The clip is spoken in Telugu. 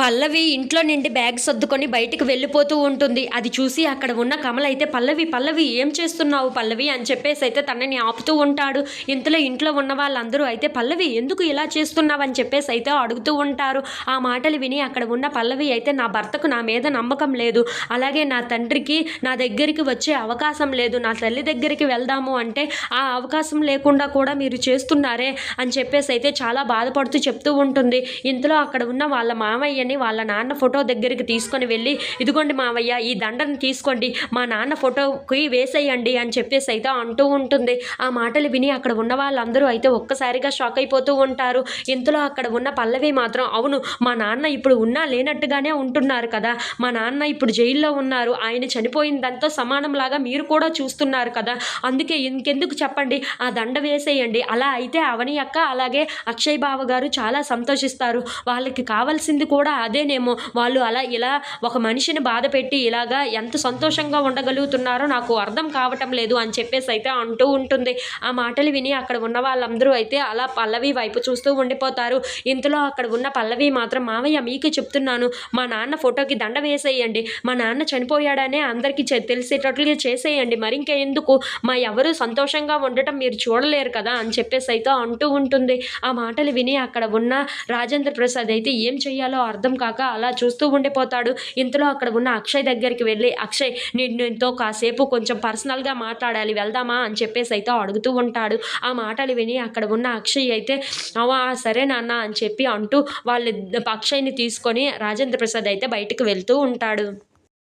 పల్లవి ఇంట్లో నుండి బ్యాగ్ సర్దుకొని బయటికి వెళ్ళిపోతూ ఉంటుంది. అది చూసి అక్కడ ఉన్న కమల్ అయితే పల్లవి పల్లవి ఏం చేస్తున్నావు పల్లవి? అని చెప్పేసి అయితే తనని ఆపుతూ ఉంటాడు. ఇంతలో ఇంట్లో ఉన్న వాళ్ళందరూ అయితే పల్లవి ఎందుకు ఇలా చేస్తున్నావు? అని చెప్పేసి అయితే అడుగుతూ ఉంటారు. ఆ మాటలు విని అక్కడ ఉన్న పల్లవి అయితే నా భర్తకు నా మీద నమ్మకం లేదు. అలాగే నా తండ్రికి నా దగ్గరికి వచ్చే అవకాశం లేదు. నా తల్లి దగ్గరికి వెళ్దాము అంటే ఆ అవకాశం లేకుండా కూడా మీరు చేస్తున్నారే? అని చెప్పేసి అయితే చాలా బాధపడుతూ చెప్తూ ఉంటుంది. ఇంతలో అక్కడ ఉన్న వాళ్ళ మామయ్యని వాళ్ళ నాన్న ఫోటో దగ్గరికి తీసుకొని వెళ్ళి ఇదిగోండి మావయ్య ఈ దండను తీసుకోండి మా నాన్న ఫోటోకి వేసేయండి అని చెప్పేసి అయితే అంటూ ఉంటుంది. ఆ మాటలు విని అక్కడ ఉన్న వాళ్ళందరూ అయితే ఒక్కసారిగా షాక్ అయిపోతూ ఉంటారు. ఇంతలో అక్కడ ఉన్న పల్లవి మాత్రం అవును మా నాన్న ఇప్పుడు ఉన్నా లేనట్టుగానే ఉంటున్నారు కదా. మా నాన్న ఇప్పుడు జైల్లో ఉన్నారు. ఆయన చనిపోయిందంతా సమానంలాగా మీరు కూడా చూస్తున్నారు కదా. అందుకే ఇంకెందుకు చెప్పండి? ఆ దండ వేసేయండి. అలా అయితే అవని అక్క అలాగే అక్షయ్ బావ గారు చాలా సంతోషిస్తారు. వాళ్ళకి కావాల్సింది కూడా అదేనేమో వాళ్ళు అలా ఇలా ఒక మనిషిని బాధ పెట్టి ఇలాగా ఎంత సంతోషంగా ఉండగలుగుతున్నారో నాకు అర్థం కావటం లేదు అని చెప్పేసి అయితే అంటూ ఉంటుంది. ఆ మాటలు విని అక్కడ ఉన్న వాళ్ళందరూ అయితే అలా పల్లవి వైపు చూస్తూ ఉండిపోతారు. ఇంతలో అక్కడ ఉన్న పల్లవి మాత్రం మావయ్య మీకు చెప్తున్నాను. మా నాన్న ఫోటోకి దండ వేసేయండి. మా నాన్న చనిపోయాడనే అందరికీ చె- తెలిసేటట్లుగా చేసేయండి. మరి ఇంకెందుకు? మా ఎవరు సంతోషంగా ఉండటం మీరు చూడలేరు కదా అని చెప్పేసి అయితే అంటూ ఉంటుంది. ఆ మాటలు విని అక్కడ ఉన్న రాజేంద్ర ప్రసాద్ అయితే ఏం చేయాలో అర్థం కాక అలా చూస్తూ ఉండిపోతాడు. ఇంతలో అక్కడ ఉన్న అక్షయ్ దగ్గరికి వెళ్ళి అక్షయ్ నేను కాసేపు కొంచెం పర్సనల్గా మాట్లాడాలి వెళ్దామా? అని చెప్పేసి అయితే అడుగుతూ ఉంటాడు. ఆ మాటలు విని అక్కడ ఉన్న అక్షయ్ అయితే అవా సరే నాన్న అని చెప్పి అంటూ వాళ్ళ అక్షయ్ని తీసుకొని రాజేంద్ర ప్రసాద్ అయితే బయటకు వెళ్తూ ఉంటాడు.